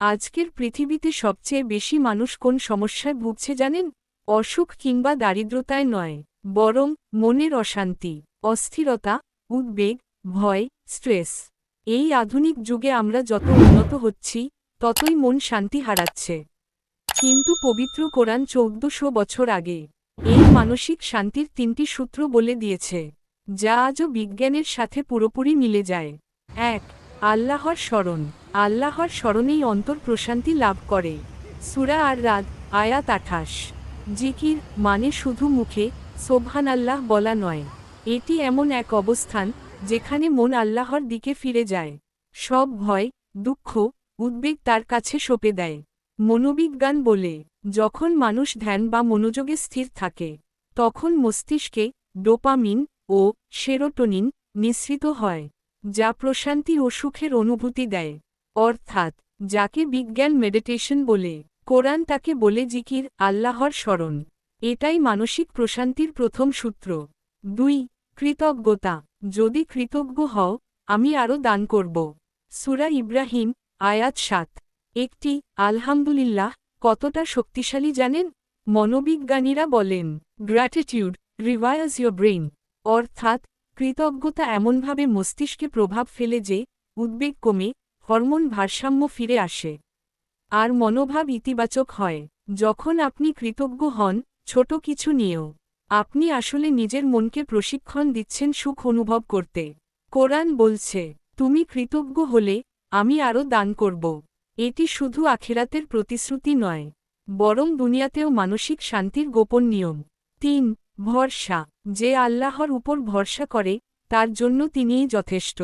আজকের পৃথিবীতে সবচেয়ে বেশি মানুষ কোন সমস্যায় ভুগছে জানেন? অসুখ কিংবা দারিদ্রতায় নয়, বরং মনের অশান্তি, অস্থিরতা, উদ্বেগ, ভয়, স্ট্রেস। এই আধুনিক যুগে আমরা যত উন্নত হচ্ছি, ততই মন শান্তি হারাচ্ছে। কিন্তু পবিত্র কোরআন চৌদ্দশো বছর আগে এই মানসিক শান্তির তিনটি সূত্র বলে দিয়েছে, যা আজও বিজ্ঞানের সাথে পুরোপুরি মিলে যায়। এক আল্লাহর স্মরণ। আল্লাহর স্মরণেই অন্তর প্রশান্তি লাভ করে। সুরা আর রাত আয়াত আঠাশ। জিকির মানে শুধু মুখে সোবহান আল্লাহ বলা নয়। এটি এমন এক অবস্থান যেখানে মন আল্লাহর দিকে ফিরে যায়। সব ভয়, দুঃখ, উদ্বেগ তার কাছে সঁপে দেয়। মনোবিজ্ঞান বলে, যখন মানুষ ধ্যান বা মনোযোগে স্থির থাকে, তখন মস্তিষ্কে ডোপামিন ও সেরোটোনিন নিঃসৃত হয়। যা প্রশান্তি ও সুখের অনুভূতি দেয়। অর্থাৎ, যাকে বিজ্ঞান মেডিটেশন বলে, কোরআন তাকে বলে জিকির, আল্লাহর স্মরণ। এটাই মানসিক প্রশান্তির প্রথম সূত্র। দুই, কৃতজ্ঞতা। যদি কৃতজ্ঞ হও, আমি আরও দান করব। সুরা ইব্রাহিম, আয়াত সাত। একটি, আলহামদুলিল্লাহ, কতটা শক্তিশালী জানেন? মনোবিজ্ঞানীরা বলেন গ্র্যাটিটিউড রিভায়ার্স ইয়োর ব্রেইন অর্থাৎ কৃতজ্ঞতা এমনভাবে মস্তিষ্কে প্রভাব ফেলে যে, উদ্বেগ কমে, হরমোন ভারসাম্য ফিরে আসে। আর মনোভাব ইতিবাচক হয়। যখন আপনি কৃতজ্ঞ হন, ছোট কিছু নিয়েও। আপনি আসলে নিজের মনকে প্রশিক্ষণ দিচ্ছেন সুখ অনুভব করতে। কোরআন বলছে, তুমি কৃতজ্ঞ হলে, আমি আরও দান করব। এটি শুধু আখেরাতের প্রতিশ্রুতি নয়, বরং দুনিয়াতেও মানসিক শান্তির গোপন নিয়ম। তিন ভরসা, যে আল্লাহর উপর ভরসা করে, তার জন্য তিনিই যথেষ্ট।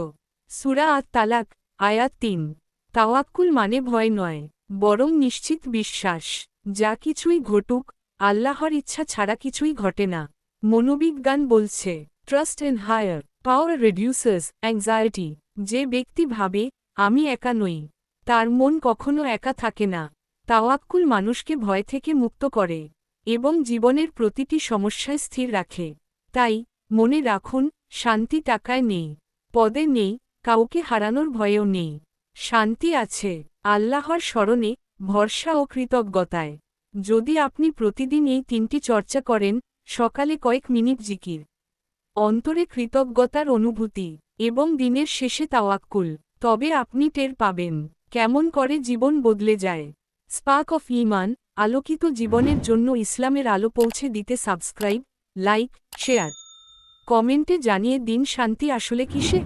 সুরা আত তালাক আয়াত তিন। তাওয়াক্কুল মানে ভয় নয়, বরং নিশ্চিত বিশ্বাস। যা কিছুই ঘটুক, আল্লাহর ইচ্ছা ছাড়া কিছুই ঘটে না। মনোবিজ্ঞান বলছে trust in higher power reduces anxiety যে ব্যক্তি ভাবে, আমি একা নই, তার মন কখনো একা থাকে না। তাওয়াক্কুল মানুষকে ভয় থেকে মুক্ত করে। এবং জীবনের প্রতিটি সমস্যায় স্থির রাখে। তাই, মনে রাখুন, শান্তি টাকায় নেই, পদে নেই, কাউকে হারানোর ভয়েও নেই। শান্তি আছে, আল্লাহর স্মরণে, ভরসা ও কৃতজ্ঞতায়। যদি আপনি প্রতিদিন এই তিনটি চর্চা করেন, সকালে কয়েক মিনিট জিকির, অন্তরে কৃতজ্ঞতার অনুভূতি এবং দিনের শেষে তাওয়াক্কুল, তবে আপনি টের পাবেন, কেমন করে জীবন বদলে যায়। স্পার্ক অফ ইমান আলোকিত জীবনের জন্য ইসলামের আলো পৌঁছে দিতে সাবস্ক্রাইব, লাইক, শেয়ার। কমেন্টে জানিয়ে দিন শান্তি আসলে কিসে?